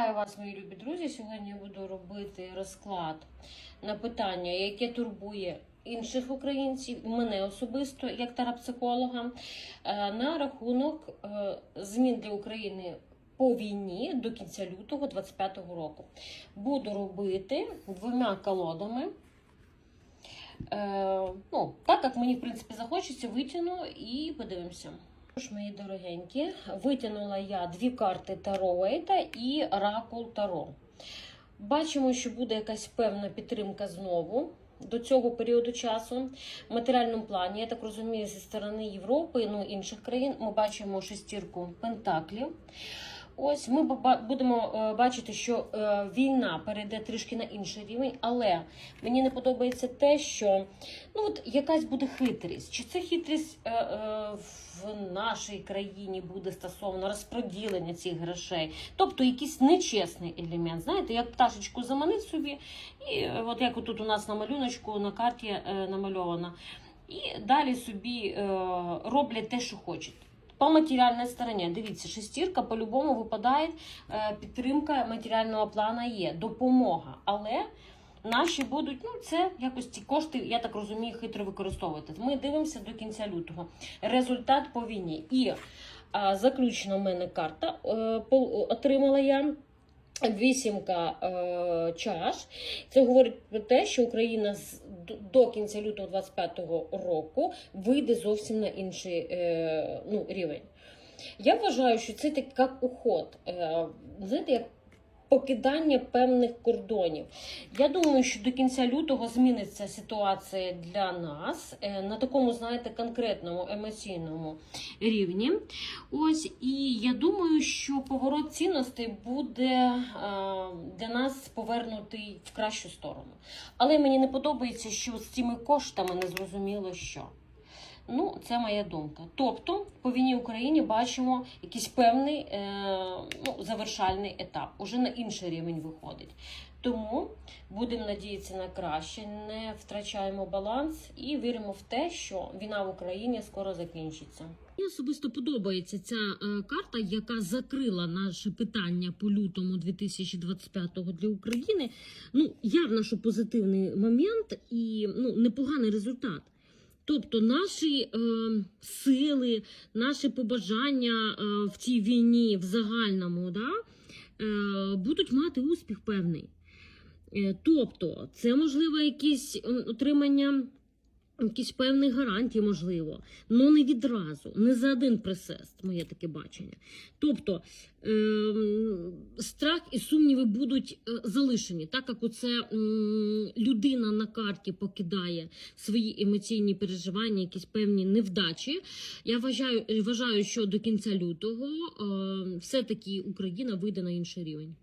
Вітаю вас, мої любі друзі. Сьогодні я буду робити розклад на питання, яке турбує інших українців, мене особисто, як терапсихолога, е, на рахунок е, змін для України по війні до кінця лютого 2025 року. Буду робити двома колодами. Е, ну, так як мені, в принципі, захочеться, витягну і подивимося. Тож, мої дорогенькі, витягнула я дві карти Таро Вейта і Ракул Таро. Бачимо, що буде якась певна підтримка знову до цього періоду часу. В матеріальному плані, я так розумію, зі сторони Європи, ну інших країн, ми бачимо шестірку пентаклів. Ось ми будемо е, бачити, що е, війна перейде трішки на інший рівень, але мені не подобається те, що ну от якась буде хитрість. Чи це хитрість е, в нашій країні буде стосовно розподілення цих грошей? Тобто якийсь нечесний елемент. Знаєте, як пташечку заманить собі, і е, от як тут у нас на малюночку на карті е, намальовано, і далі собі е, роблять те, що хочуть. По матеріальній стороні, дивіться, шестірка по-любому випадає, підтримка матеріального плану є, допомога. Але наші будуть, ну це якось ці кошти, я так розумію, хитро використовувати. Ми дивимося до кінця лютого. Результат по війні. І а, заключена в мене карта е, отримала я. Вісімка е, чаш. Це говорить про те, що Україна з, до- кінця лютого 25-го року вийде зовсім на інший е, ну, рівень. Я вважаю, що це так як уход, е, знаєте, як покидання певних кордонів. Я думаю, що до кінця лютого зміниться ситуація для нас е, на такому, знаєте, конкретному емоційному рівні. Ось, і я думаю, що поворот цінностей буде е, для нас повернутий в кращу сторону. Але мені не подобається, що з цими коштами не зрозуміло що. Ну, це моя думка. Тобто, по війні Україні бачимо якийсь певний е, ну, завершальний етап, уже на інший рівень виходить. Тому будемо надіятися на краще, не втрачаємо баланс і віримо в те, що війна в Україні скоро закінчиться. Мені особисто подобається ця е, карта, яка закрила наше питання по лютому 2025 для України. Ну, явно, що позитивний момент і ну, непоганий результат. Тобто наші е, сили, наші побажання е, в цій війні в загальному да, е, будуть мати успіх певний. Е, тобто, це можливо якісь отримання якісь певні гарантії, можливо, але не відразу, не за один присест, моє таке бачення. Тобто ем, страх і сумніви будуть е, залишені, так як оце м, людина на карті покидає свої емоційні переживання, якісь певні невдачі. Я вважаю, вважаю що до кінця лютого е, все-таки Україна вийде на інший рівень.